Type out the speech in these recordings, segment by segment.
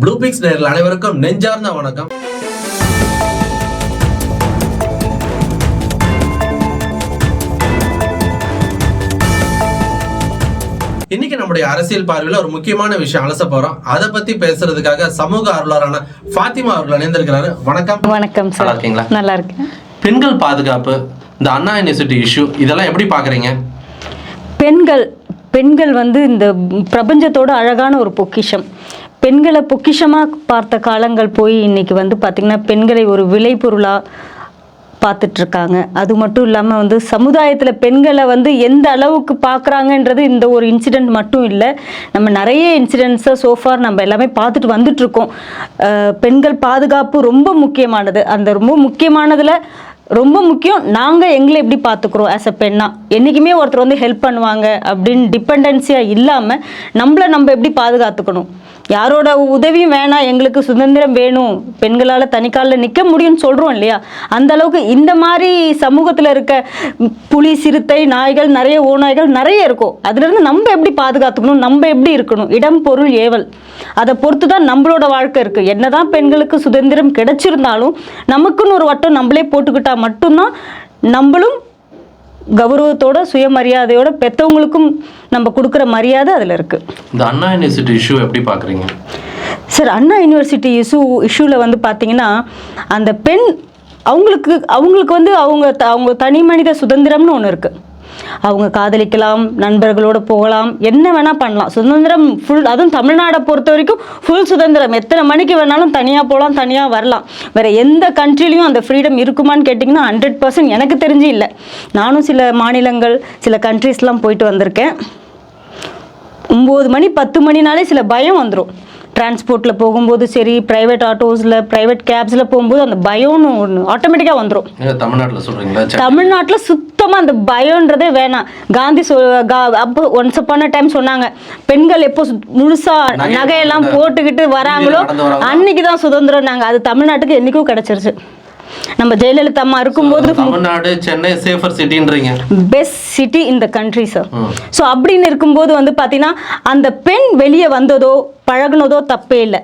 Blue fix நேரில் அனைவருக்கும் நெஞ்சார்ந்த வணக்கம். இன்னைக்கு நம்முடைய அரசியல் பார்வையில ஒரு முக்கியமான விஷயம் அலச போறோம். அதை பத்தி பேசுறதுக்காக சமூக ஆர்வலரான ஃபாத்திமா அவர்கள் இணைந்திருக்கிறாரு. வணக்கம். வணக்கம் நல்லா சார் இருக்கீங்களா? நல்லா இருக்கேன். பெண்கள் பாதுகாப்பு இந்த அண்ணா யூனிவர்சிட்டி இஷ்யூ இதெல்லாம் எப்படி பாக்குறீங்க பெண்கள் பெண்கள் வந்து இந்த பிரபஞ்சத்தோட அழகான ஒரு பொக்கிஷம். பெண்களை பொக்கிஷமாக பார்த்த காலங்கள் போய் இன்னைக்கு வந்து பார்த்திங்கன்னா பெண்களை ஒரு விளைபொருளாக பார்த்துட்ருக்காங்க அது மட்டும் இல்லாமல் வந்து சமுதாயத்தில் பெண்களை வந்து எந்த அளவுக்கு பார்க்குறாங்கன்றது இந்த ஒரு இன்சிடெண்ட் மட்டும் இல்லை. நம்ம நிறைய இன்சிடெண்ட்ஸை சோஃபார் நம்ம எல்லாமே பார்த்துட்டு வந்துட்ருக்கோம் பெண்கள் பாதுகாப்பு ரொம்ப முக்கியமானது. அந்த ரொம்ப முக்கியமானதில் ரொம்ப முக்கியம் நாங்கள் எங்களை எப்படி பார்த்துக்குறோம் ஆஸ் அ பெண்ணா? என்றைக்குமே ஒருத்தர் வந்து ஹெல்ப் பண்ணுவாங்க அப்படின்னு டிபெண்டன்சியாக இல்லாமல் நம்மளை நம்ம எப்படி பாதுகாத்துக்கணும்? யாரோட உதவியும் வேணாம் எங்களுக்கு சுதந்திரம் வேணும். பெண்களால் தனிக்காலில் நிற்க முடியும்னு சொல்கிறோம் இல்லையா? அந்த அளவுக்கு இந்த மாதிரி சமூகத்தில் இருக்க புலி சிறுத்தை நாய்கள் நிறைய ஓநாய்கள் நிறைய இருக்கும். அதுலேருந்து நம்ம எப்படி பாதுகாத்துக்கணும்? நம்ம எப்படி இருக்கணும்? இடம் பொருள் ஏவல். அதை பொறுத்து தான் நம்மளோட வாழ்க்கை இருக்குது என்னதான் பெண்களுக்கு சுதந்திரம் கிடைச்சிருந்தாலும் நமக்குன்னு ஒரு வட்டம் நம்மளே போட்டுக்கிட்டால் மட்டும்தான் நம்மளும் கௌரவத்தோட சுயமரியாதையோட பெற்றவங்களுக்கும் நம்ம கொடுக்குற மரியாதை அதில் இருக்குது இந்த அண்ணா யூனிவர்சிட்டி இஷ்யூ எப்படி பாக்குறீங்க? சார் அண்ணா யூனிவர்சிட்டி இஷ்யூ இஷ்யூவில் வந்து பார்த்தீங்கன்னா அந்த பெண் அவங்களுக்கு அவங்களுக்கு வந்து அவங்க அவங்க தனி மனித சுதந்திரம்னு ஒன்று இருக்குது அவங்க காதலிக்கலாம் நண்பர்களோடு போகலாம் என்ன வேணால் பண்ணலாம். சுதந்திரம் ஃபுல் அதுவும் தமிழ்நாடை பொறுத்த வரைக்கும் ஃபுல் சுதந்திரம். எத்தனை மணிக்கு வேணாலும் தனியாக போகலாம் தனியாக வரலாம். வேறு எந்த கண்ட்ரிலையும் அந்த ஃப்ரீடம் இருக்குமான்னு கேட்டிங்கன்னா ஹண்ட்ரட் பர்சன்ட் எனக்கு தெரிஞ்சு இல்லை. நானும் சில மாநிலங்கள் சில கண்ட்ரீஸ்லாம் போயிட்டு வந்திருக்கேன். ஒம்பது மணி பத்து மணினாலே சில பயம் வந்துடும் டிரான்ஸ்போர்ட்டில் போகும்போது சரி ப்ரைவேட் ஆட்டோஸில் ப்ரைவேட் கேப்ஸில் போகும்போது அந்த பயம்னு ஒன்று ஆட்டோமேட்டிக்காக வந்துடும் தமிழ்நாட்டுல. தமிழ்நாட்டில் சுத்தமாக அந்த பயம்ன்றதே வேணாம். காந்தி சொ அப்போ ஒன்ஸ் அப்பான டைம் சொன்னாங்க பெண்கள் எப்போ சு- முழுசா நகை நகையெல்லாம் போட்டு போட்டுக்கிட்டு வராங்களோ? அன்னைக்கு தான் சுதந்திரம் நாங்கள் அது தமிழ்நாட்டுக்கு என்னைக்கும் கிடைச்சிருச்சு. நம்ம ஜெயலலிதா அம்மா இருக்கும்போது தமிழ்நாடு சென்னை சேஃபர் சிட்டின்றீங்க பெஸ்ட் சிட்டி இந்த கண்ட்ரி சார். ஸோ அப்படின்னு இருக்கும்போது வந்து பார்த்தீங்கன்னா அந்த பெண் வெளியே வந்ததோ பழகுனதோ தப்பே இல்லை.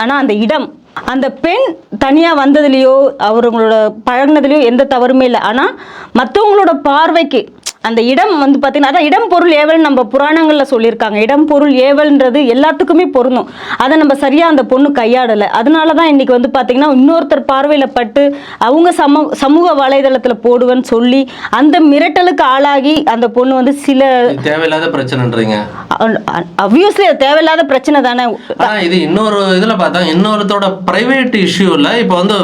ஆனால் அந்த இடம் அந்த பெண் தனியாக வந்ததுலேயோ அவங்களோட பழகுனதுலேயோ எந்த தவறுமே இல்லை. ஆனால் மற்றவங்களோட பார்வைக்கு அந்த இடம் வந்து பார்த்தீங்கன்னா அதான் இடம் பொருள் ஏவல் நம்ம புராணங்களில் சொல்லியிருக்காங்க. இடம் பொருள் ஏவல்ன்றது எல்லாத்துக்குமே பொருந்தும். அதை நம்ம சரியாக அந்த பொண்ணு கையாடலை. அதனால தான் இன்னைக்கு வந்து பார்த்தீங்கன்னா இன்னொருத்தர் பார்வையில் பட்டு அவங்க சம சமூக வலைதளத்தில் போடுவேன்னு சொல்லி அந்த மிரட்டலுக்கு ஆளாகி அந்த பொண்ணு வந்து சில தேவையில்லாத பிரச்சனைன்றீங்க. அப்வியஸ்லி அது தேவையில்லாத பிரச்சனை தானே. இது இன்னொரு இதுல பார்த்தா இன்னொருத்தோட பிரைவேட் இஷ்யூல இப்போ வந்து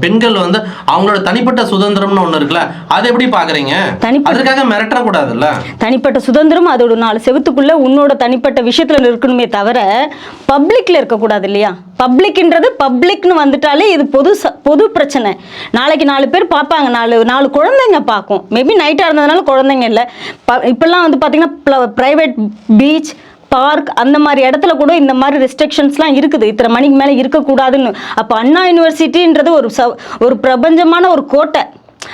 பெண்கள் வந்து அவங்களோட தனிப்பட்ட சுதந்திரம்னு ஒண்ணு இருக்குல்ல அதை எப்படி பாக்குறீங்க? தனிப்பட்ட- அதற்காக மிரட்டக்கூடாதுல்ல தனிப்பட்ட சுதந்திரம் அதோட நாலு செவத்துக்குள்ள உன்னோட தனிப்பட்ட விஷயத்துல இருக்கணுமே தவிர பப்ளிக்ல இருக்கக்கூடாது இல்லையா? பப்ளிக்ன்றது பப்ளிக்னு வந்துட்டாலே இது பொது ச- பொது பிரச்சனை. நாளைக்கு நாலு பேர் பார்ப்பாங்க நாலு நாலு குழந்தைங்க பார்க்கும். மேபி நைட்டாக இருந்ததுனால குழந்தைங்க இல்லை. ப இப்போல்லாம் வந்து பார்த்தீங்கன்னா ப்ரைவேட் பீச் பார்க் அந்த மாதிரி இடத்துல கூட இந்த மாதிரி ரெஸ்ட்ரிக்ஷன்ஸ்லாம் இருக்குது. இத்தனை மணிக்கு மேலே இருக்கக்கூடாதுன்னு. அப்போ அண்ணா யூனிவர்சிட்டின்றது ஒரு ச ஒரு பிரபஞ்சமான ஒரு கோட்டை.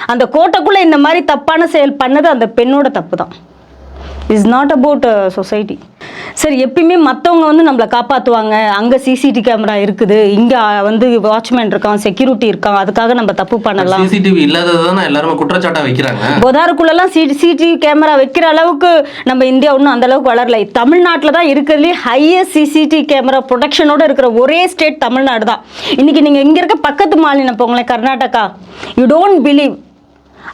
அந்த கோட்டைக்குள்ளே இந்த மாதிரி தப்பான செயல் பண்ணது அந்த பெண்ணோட தப்பு தான் இஸ் நாட் அபவுட் சொசைட்டி சரி எப்பயுமே மற்றவங்க வந்து நம்மளை காப்பாற்றுவாங்க அங்கே சிசிடி கேமரா இருக்குது. இங்கே வந்து வாட்ச்மேன் இருக்கான் செக்யூரிட்டி இருக்கான். அதுக்காக நம்ம தப்பு பண்ணலாம். சிசிடிவி இல்லாதது தானே? எல்லாருமே குற்றச்சாட்டா வைக்கிறாங்க. பொதாருக்குள்ளெல்லாம் சிசிடிவி கேமரா வைக்கிற அளவுக்கு நம்ம இந்தியா ஒன்றும் அந்த அளவுக்கு வளரல. தமிழ்நாட்டில் தான் இருக்கிறதுலே ஹையஸ்ட் சிசிடிவி கேமரா ப்ரொடெக்ஷனோட இருக்கிற ஒரே ஸ்டேட் தமிழ்நாடு தான். இன்னைக்கு நீங்கள் இங்கே இருக்க பக்கத்து மாநிலம் போங்களேன் கர்நாடகா. யூ டோன்ட் பிலீவ்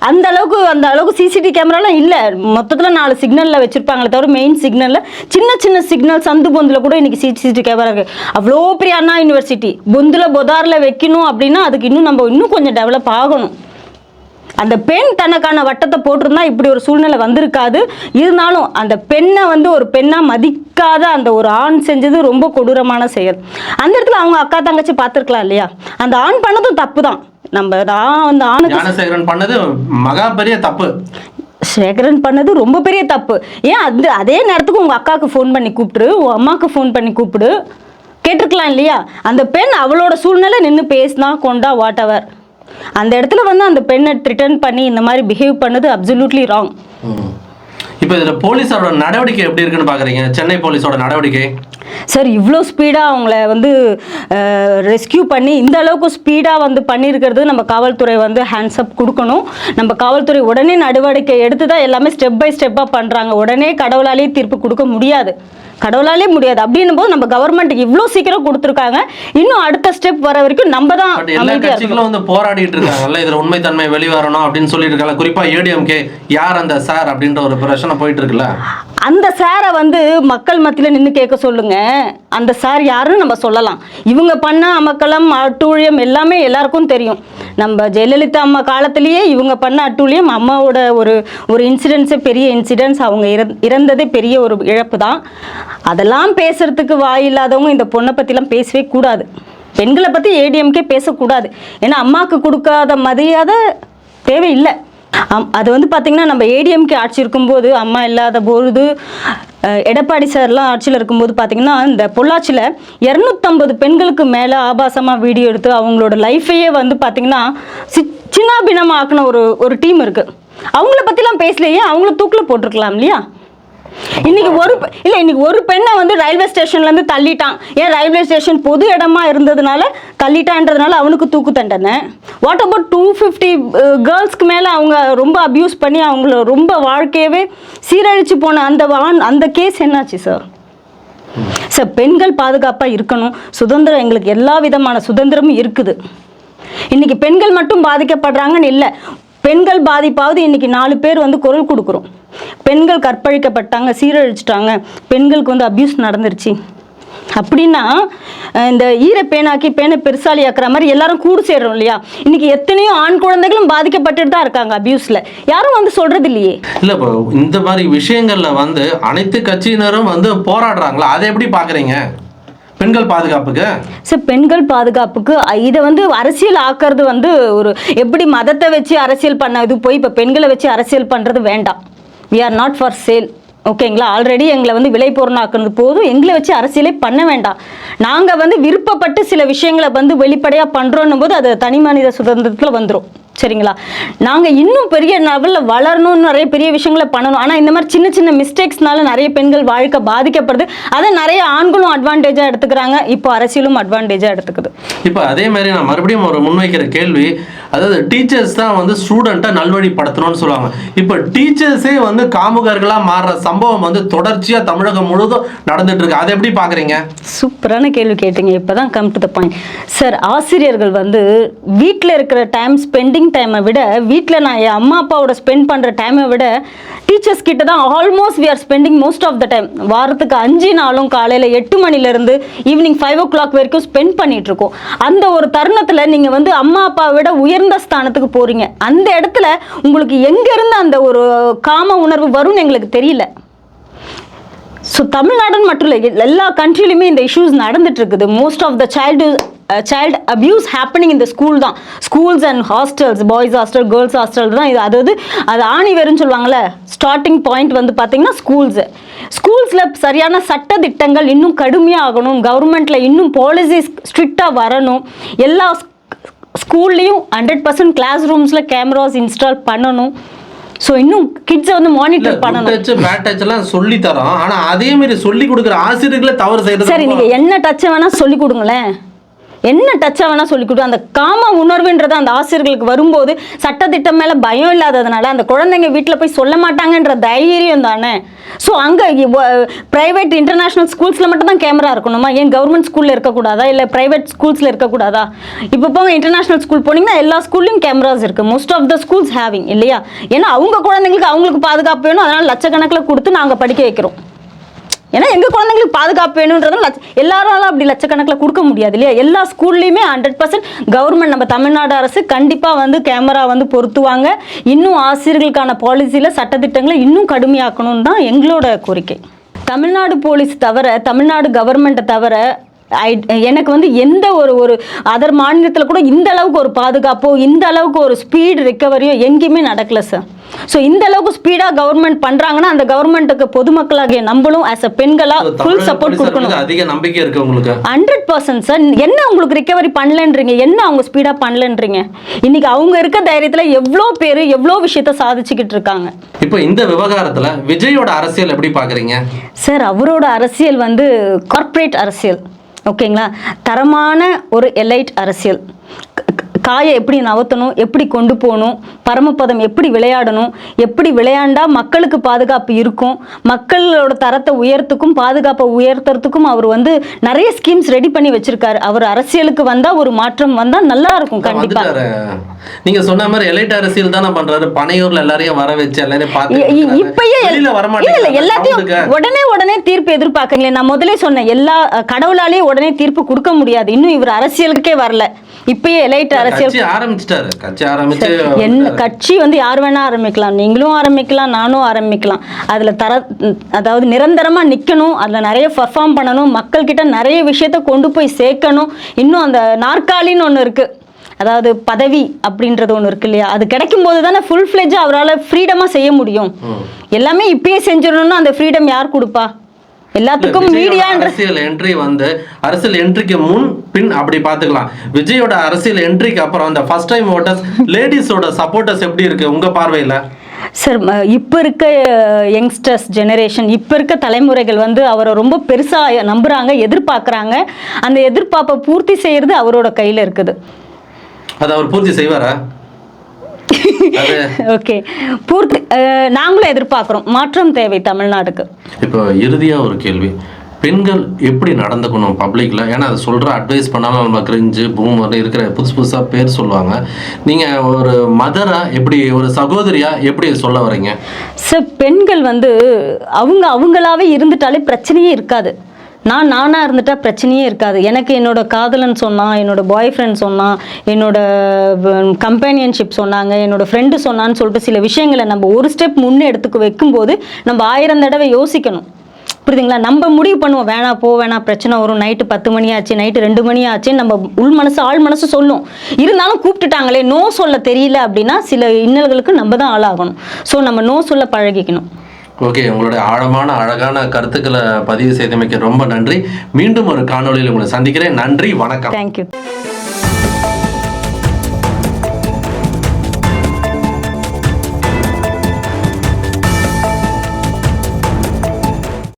அந்த அளவுக்கு அந்த அளவுக்கு சிசிடிவி கேமராலாம் இல்லை. மொத்தத்தில் நாலு சிக்னலில் வச்சுருப்பாங்களே தவிர மெயின் சிக்னலில் சின்ன சின்ன சிக்னல் சந்து பொந்தில் கூட இன்றைக்கி சிசிடிவி கேமரா இருக்குது அவ்வளோ பெரிய அண்ணா யூனிவர்சிட்டி பொந்தில் பொதாரில் வைக்கணும் அப்படின்னா அதுக்கு இன்னும் நம்ம இன்னும் கொஞ்சம் டெவலப் ஆகணும். அந்த பெண் தனக்கான வட்டத்தை போட்டிருந்தா இப்படி ஒரு சூழ்நிலை வந்திருக்காது. இருந்தாலும் அந்த பெண்ணை வந்து ஒரு பெண்ணாக மதிக்காத அந்த ஒரு ஆண் செஞ்சது ரொம்ப கொடூரமான செயல். அந்த இடத்துல அவங்க அக்கா தங்கச்சி பார்த்துருக்கலாம் இல்லையா? அந்த ஆண் பண்ணதும் தப்பு தான் நம்ம ஆ- அந்த ஆணுக்கு பண்ணது மகா பெரிய தப்பு. சேகரன் பண்ணது ரொம்ப பெரிய தப்பு. ஏன் அது அதே நேரத்துக்கு உங்கள் அக்காவுக்கு ஃபோன் பண்ணி கூப்பிட்டு உன் அம்மாவுக்கு ஃபோன் பண்ணி கூப்பிடு. கேட்டிருக்கலாம் இல்லையா? அந்த பெண் அவளோட சூழ்நிலை நின்று பேசினா கொண்டா வாட் எவர் அந்த இடத்துல வந்து அந்த பெண்ணை ரிட்டர்ன் பண்ணி இந்த மாதிரி பிஹேவ் பண்ணது அப்சல்யூட்லி ராங். இப்போ இதில் போலீஸோட நடவடிக்கை எப்படி இருக்குன்னு பார்க்குறீங்க சென்னை போலீஸோட நடவடிக்கை? சார் இவ்வளோ ஸ்பீடாக அவங்கள வந்து ரெஸ்கியூ பண்ணி இந்த அளவுக்கு ஸ்பீடாக வந்து பண்ணியிருக்கிறது நம்ம காவல்துறை வந்து ஹேண்ட்ஸ் அப் கொடுக்கணும். நம்ம காவல்துறை உடனே நடவடிக்கை எடுத்து தான் எல்லாமே ஸ்டெப் பை ஸ்டெப்பாக பண்ணுறாங்க உடனே கடவுளாலேயே தீர்ப்பு கொடுக்க முடியாது. கடவுளாலே முடியாது. அப்படின்னும் போது நம்ம கவர்மெண்ட் இவ்வளோ சீக்கிரம் கொடுத்துருக்காங்க. இன்னும் அடுத்த ஸ்டெப் வர வரைக்கும் நம்ம தான் எல்லா கட்சிகளும் வந்து போராடிட்டு இருக்காங்கல்ல இதுல உண்மைத்தன்மை வெளிவரணும் அப்படின்னு சொல்லிட்டு இருக்காங்க. குறிப்பா ஏடிஎம்கே யார் அந்த சார் அப்படின்ற ஒரு பிரச்சனை போயிட்டு இருக்குல்ல அந்த சாரை வந்து மக்கள் மத்தியில் நின்று கேட்க சொல்லுங்க. அந்த சார் யாருன்னு நம்ம சொல்லலாம். இவங்க பண்ண அமக்கலம் அட்டூழியம் எல்லாமே எல்லாருக்கும் தெரியும். நம்ம ஜெயலலிதா அம்மா காலத்திலேயே இவங்க பண்ண அட்டூழியம் அம்மாவோட ஒரு ஒரு இன்சிடென்ட்ஸே பெரிய இன்சிடென்ட்ஸ் அவங்க இற- இறந்ததே பெரிய ஒரு இழப்பு தான். அதெல்லாம் பேசுறதுக்கு வாய் இல்லாதவங்க இந்த பொண்ணை பற்றிலாம் பேசவே கூடாது. பெண்களை பற்றி ஏடிஎம்கே பேசக்கூடாது. ஏன்னா அம்மாவுக்கு கொடுக்காத மரியாதை தேவையில்லை. அம் அது வந்து பார்த்திங்கன்னா நம்ம ஏடிஎம்கே ஆட்சி இருக்கும்போது அம்மா இல்லாத பொழுது எடப்பாடி சார்லாம் ஆட்சியில் இருக்கும்போது பார்த்திங்கன்னா இந்த பொள்ளாச்சியில் இரநூத்தம்பது பெண்களுக்கு மேலே ஆபாசமாக வீடியோ எடுத்து அவங்களோட லைஃபையே வந்து பார்த்திங்கன்னா சி சின்னாபின்னமாக ஆக்கின ஒரு ஒரு டீம் இருக்குது அவங்கள பற்றிலாம் பேசலையே அவங்கள தூக்கில் போட்டிருக்கலாம் இல்லையா? இன்னைக்கு ஒரு இல்ல இன்னைக்கு ஒரு பெண்ணை வந்து ரயில்வே ஸ்டேஷன்ல இருந்து தள்ளிட்டான். ஏன் ரயில்வே ஸ்டேஷன் பொது இடமா இருந்ததுனால தள்ளிட்டான்றதுனால அவனுக்கு தூக்கு தண்டனை. வாட் அபவுட் டூ ஃபிஃப்டி கேர்ள்ஸ்க்கு மேல அவங்க ரொம்ப அபியூஸ் பண்ணி அவங்கள ரொம்ப வாழ்க்கையவே சீரழிச்சு போன அந்த வான் அந்த கேஸ் என்னாச்சு சார் சார் பெண்கள் பாதுகாப்பாக இருக்கணும். சுதந்திரம் எங்களுக்கு எல்லா விதமான சுதந்திரமும் இருக்குது. இன்னைக்கு பெண்கள் மட்டும் பாதிக்கப்படுறாங்கன்னு இல்லை. பெண்கள் பாதிப்பாவது இன்னைக்கு நாலு பேர் வந்து குரல் கொடுக்குறோம். பெண்கள் கற்பழிக்கப்பட்டாங்க சீரழிச்சிட்டாங்க. பெண்களுக்கு வந்து அப்யூஸ் நடந்துருச்சு. அப்படின்னா இந்த ஈர பேனாக்கி பேனை பெருசாலி ஆக்குற மாதிரி எல்லாரும் கூடு சேர்றோம் இல்லையா? இன்னைக்கு எத்தனையோ ஆண் குழந்தைகளும் பாதிக்கப்பட்டுட்டு தான் இருக்காங்க அபியூஸ்ல யாரும் வந்து சொல்றது இல்லையே? இல்ல இந்த மாதிரி விஷயங்கள்ல வந்து அனைத்து கட்சியினரும் வந்து போராடுறாங்களா? அதை எப்படி பாக்குறீங்க? பெண்கள் பாதுகாப்புக்கு? சார் பெண்கள் பாதுகாப்புக்கு இதை வந்து அரசியல் ஆக்குறது வந்து ஒரு எப்படி மதத்தை வச்சு அரசியல் பண்ணது போய் இப்போ பெண்களை வச்சு அரசியல் பண்ணுறது வேண்டாம். We are not for sale ஓகேங்களா ஆல்ரெடி எங்களை வந்து விலை பொருளாக்குனது போதும். எங்களை வச்சு அரசியலே பண்ண வேண்டாம். நாங்கள் வந்து விருப்பப்பட்டு சில விஷயங்களை வந்து வெளிப்படையாக பண்ணுறோன்னும் போது அது தனி மனித சுதந்திரத்தில் வந்துடும் சரிங்களா? நாங்கள் இன்னும் பெரிய லெவலில் வளரணும்னு நிறைய பெரிய விஷயங்களை பண்ணணும். ஆனால் இந்த மாதிரி சின்ன சின்ன மிஸ்டேக்ஸ்னால நிறைய பெண்கள் வாழ்க்கை பாதிக்கப்படுது. அதை நிறைய ஆண்களும் அட்வான்டேஜாக எடுத்துக்கிறாங்க. இப்போ அரசியலும் அட்வான்டேஜாக எடுத்துக்குது. இப்போ அதே மாதிரி நான் மறுபடியும் ஒரு முன்வைக்கிற கேள்வி அதாவது டீச்சர்ஸ் தான் வந்து ஸ்டூடெண்ட்டை நல்வழிப்படுத்தணும்னு சொல்லுவாங்க. இப்போ டீச்சர்ஸே வந்து காமுகர்களாக மாறுற சம்பவம் வந்து தொடர்ச்சியாக தமிழகம் முழுதும் நடந்துட்டு இருக்கு. அதை எப்படி பார்க்குறீங்க? சூப்பரான கேள்வி கேட்டீங்க. இப்போ தான் come to the point sir ஆசிரியர்கள் வந்து வீட்டில் இருக்கிற டைம் ஸ்பெண்டிங் டைமை விட வீட்டில் நான் என் அம்மா அப்பாவோட ஸ்பெண்ட் பண்ணுற டைமை விட டீச்சர்ஸ் கிட்ட தான் almost we are spending most of the time வாரத்துக்கு அஞ்சு நாளும் காலையில் எட்டு மணிலேருந்து ஈவினிங் ஃபைவ் ஓ கிளாக் வரைக்கும் ஸ்பெண்ட் பண்ணிட்டு அந்த ஒரு தருணத்தில் நீங்கள் வந்து அம்மா அப்பாவை விட உயர்ந்த ஸ்தானத்துக்கு போகிறீங்க அந்த இடத்துல உங்களுக்கு எங்கேருந்து அந்த ஒரு காம உணர்வு வரும்னு எங்களுக்கு தெரியல. ஸோ தமிழ்நாடுன்னு மட்டும் இல்லை எல்லா கண்ட்ரிலையுமே இந்த இஷ்யூஸ் நடந்துட்டு இருக்குது most of the child child abuse happening இந்த ஸ்கூல் தான். Schools and hostels boys hostel girls hostel தான் இது. அதாவது அது ஆணி வேறுன்னு சொல்லுவாங்கள்ல ஸ்டார்டிங் பாயிண்ட் வந்து பார்த்தீங்கன்னா ஸ்கூல்ஸ் ஸ்கூல்ஸில் சரியான சட்ட திட்டங்கள் இன்னும் கடுமையாக ஆகணும். கவர்மெண்ட்டில் இன்னும் பாலிசிஸ் ஸ்ட்ரிக்டாக வரணும். எல்லா ஸ்கூல்லையும் ஹண்ட்ரட் பர்சன்ட் கிளாஸ் ரூம்ஸில் கேமராஸ் இன்ஸ்டால் பண்ணணும். ஸோ இன்னும் கிட்ஸை வந்து மானிட்டர் பண்ணணும். பேட் டச் எல்லாம் சொல்லி தரோம் ஆனா அதே மாதிரி சொல்லி கொடுக்குற ஆசிரியர்களே தவறு செய்யறது சரி ரொம்ப- நீங்க என்ன டச்சை வேணா சொல்லி கொடுங்களேன். என்ன டச்சாக வேணால் சொல்லி கொடு. அந்த காம உணர்வுன்றது அந்த ஆசிரியர்களுக்கு வரும்போது சட்டத்திட்டம் மேலே பயம் இல்லாததுனால அந்த குழந்தைங்க வீட்டில் போய் சொல்ல மாட்டாங்கன்ற தைரியம் தானே? ஸோ அங்கே ப்ரைவேட் இன்டர்நேஷ்னல் ஸ்கூல்ஸில் மட்டும் தான் கேமரா இருக்கணுமா? ஏன் கவர்மெண்ட் ஸ்கூலில் இருக்கக்கூடாதா? இல்லை ப்ரைவேட் ஸ்கூல்ஸில் இருக்கக்கூடாதா? இப்போ போங்க இன்டர்நேஷ்னல் ஸ்கூல் போனீங்கன்னா எல்லா ஸ்கூல்லையும் கேமராஸ் இருக்குது most of the schools having இல்லையா? ஏன்னா அவங்க குழந்தைங்களுக்கு அவங்களுக்கு பாதுகாப்பு வேணும். அதனால் லட்சக்கணக்கில் கொடுத்து நாங்கள் படிக்க வைக்கிறோம். ஏன்னா எங்க குழந்தைங்களுக்கு பாதுகாப்பு வேணுன்றது லட்ச எல்லாராலும் அப்படி லட்சக்கணக்கில் கொடுக்க முடியாது இல்லையா? எல்லா ஸ்கூல்லையுமே ஹண்ட்ரட் பர்சன்ட் கவர்மெண்ட் நம்ம தமிழ்நாடு அரசு கண்டிப்பாக வந்து கேமரா வந்து பொருத்துவாங்க. இன்னும் ஆசிரியர்களுக்கான பாலிசியில் சட்டத்திட்டங்களை இன்னும் கடுமையாக்கணும்னு தான் எங்களோட கோரிக்கை. தமிழ்நாடு போலீஸ் தவிர தமிழ்நாடு கவர்மெண்ட்டை தவிர எனக்கு வந்து எந்த ஒரு ஒரு அதர் மாநிலத்தில் கூட இந்த அளவுக்கு ஒரு பாதுகாப்போ இந்த அளவுக்கு ஒரு ஸ்பீடு ரிக்கவரியோ எங்கேயுமே நடக்கல சார் ஸோ இந்த அளவுக்கு ஸ்பீடாக கவர்மெண்ட் பண்ணுறாங்கன்னா அந்த கவர்மெண்ட்டுக்கு பொதுமக்களாகிய நம்மளும் ஆஸ் அ பெண்களாக ஃபுல் சப்போர்ட் கொடுக்கணும். அதிக நம்பிக்கை இருக்கு உங்களுக்கு? ஹண்ட்ரட் பர்சன்ட் சார் என்ன உங்களுக்கு ரிகவரி பண்ணலன்றீங்க? என்ன அவங்க ஸ்பீடாக பண்ணலன்றீங்க? இன்னைக்கு அவங்க இருக்க தைரியத்தில் எவ்வளோ பேர் எவ்வளோ விஷயத்த சாதிச்சுக்கிட்டு இருக்காங்க. இப்போ இந்த விவகாரத்துல விஜயோட அரசியல் எப்படி பாக்குறீங்க? சார் அவரோட அரசியல் வந்து கார்ப்பரேட் அரசியல். ஓகேங்களா? தரமான ஒரு எலைட் அரசியல். காயை எப்படி நவத்தணும் எப்படி கொண்டு போகணும் பரமபதம் எப்படி விளையாடணும் எப்படி விளையாண்டா மக்களுக்கு பாதுகாப்பு இருக்கும் மக்களோட தரத்தை உயர்த்துக்கும் பாதுகாப்பை உயர்த்துறதுக்கும் அவர் வந்து நிறைய ஸ்கீம்ஸ் ரெடி பண்ணி வச்சிருக்காரு. அவர் அரசியலுக்கு வந்தால் ஒரு மாற்றம் வந்தால் நல்லா இருக்கும் வந்துட்டாரு. நீங்க சொன்ன மாதிரி எலைட் அரசியல் தானே பண்றாரு. பனையூர்ல எல்லாரையும் வர வச்சு எல்லாரையும் பார்த்து இப்பயே இல்ல எல்லாத்தையும் உடனே உடனே தீர்ப்பு எதிர்பார்க்கங்களே நான் முதல்ல சொன்னேன் எல்லா கடவுளாலேயே உடனே தீர்ப்பு கொடுக்க முடியாது. இன்னும் இவர் அரசியலுக்கே வரல. இப்பயே எலைட் அரசியல் ஆரம்பிச்சிட்டாரு. கட்சி ஆரம்பிச்சு என்ன கட்சி வந்து யார் வேணா ஆரம்பிக்கலாம். நீங்களும் ஆரம்பிக்கலாம் நானும் ஆரம்பிக்கலாம். அதுல தர அதாவது நிரந்தரமா நிக்கணும் அதுல நிறைய பர்ஃபார்ம் பண்ணணும் மக்கள்கிட்ட நிறைய விஷயத்த கொண்டு போய் சேர்க்கணும். இன்னும் அந்த நாற்காலின்னு ஒன்று இருக்கு. அதாவது பதவி அப்படின்றது ஒன்று இருக்கு இல்லையா? அது கிடைக்கும் போது தானே ஃபுல் ஃப்ளெஜ் அவரால் ஃப்ரீடமாக செய்ய முடியும். எல்லாமே இப்பயே செஞ்சிடணும்னா அந்த ஃப்ரீடம் யார் கொடுப்பா? எல்லாத்துக்கும் மீடியான்ற அரசியல் என்ட்ரி வந்து அரசியல் என்ட்ரிக்கு முன் பின் அப்படி பார்த்துக்கலாம். விஜயோட அரசியல் என்ட்ரிக்கு அப்புறம் அந்த ஃபர்ஸ்ட் டைம் ஓட்டர்ஸ் லேடிஸோட சப்போர்ட்டர்ஸ் எப்படி இருக்கு உங்க பார்வையில? சார் இப்போ இருக்க யங்ஸ்டர்ஸ் ஜெனரேஷன் இப்போ இருக்க தலைமுறைகள் வந்து அவரை ரொம்ப பெருசாக நம்புகிறாங்க எதிர்பார்க்குறாங்க. அந்த எதிர்பார்ப்பை பூர்த்தி செய்கிறது அவரோட கையில் இருக்குது. அதை அவர் பூர்த்தி செய்வாரா? ஓகே பூர்த்தி நாங்களும் எதிர்பார்க்குறோம். மாற்றம் தேவை தமிழ்நாடுக்கு இப்போ இறுதியா ஒரு கேள்வி. பெண்கள் எப்படி நடந்துக்கணும் பப்ளிக்ல ஏன்னா அதை சொல்ற அட்வைஸ் பண்ணாலும் நம்ம கிரிஞ்சு பூமர் இருக்கிற புதுசு புதுசா பேர் சொல்லுவாங்க. நீங்க ஒரு மதரா எப்படி ஒரு சகோதரியா எப்படி சொல்ல வரீங்க? சார் பெண்கள் வந்து அவங்க அவங்களாவே இருந்துட்டாலே பிரச்சனையே இருக்காது. நான் நானாக இருந்துட்டால் பிரச்சனையே இருக்காது. எனக்கு என்னோட காதலன் சொன்னான் என்னோட பாய் ஃப்ரெண்ட் சொன்னான் என்னோட கம்பேனியன்ஷிப் சொன்னாங்க என்னோட ஃப்ரெண்டு சொன்னான்னு சொல்லிட்டு சில விஷயங்களை நம்ம ஒரு ஸ்டெப் முன்னே எடுத்துக்க வைக்கும்போது நம்ம ஆயிரம் தடவை யோசிக்கணும். புரியுதுங்களா? நம்ம முடிவு பண்ணுவோம் வேணா போ வேணா பிரச்சனை வரும். நைட்டு பத்து மணி ஆச்சு நைட்டு ரெண்டு மணி ஆச்சு நம்ம உள் மனசு ஆள் மனசு சொல்லும். இருந்தாலும் கூப்பிட்டுட்டாங்களே நோ சொல்ல தெரியல அப்படின்னா சில இன்னல்களுக்கு நம்ம தான் ஆளாகணும். ஸோ நம்ம நோ சொல்ல பழகிக்கணும். ஓகே உங்களுடைய ஆழமான அழகான கருத்துக்களை பதிவு செய்தமைக்கு ரொம்ப நன்றி. மீண்டும் ஒரு காணொளியில் உங்களை சந்திக்கிறேன். நன்றி வணக்கம். தேங்க்யூ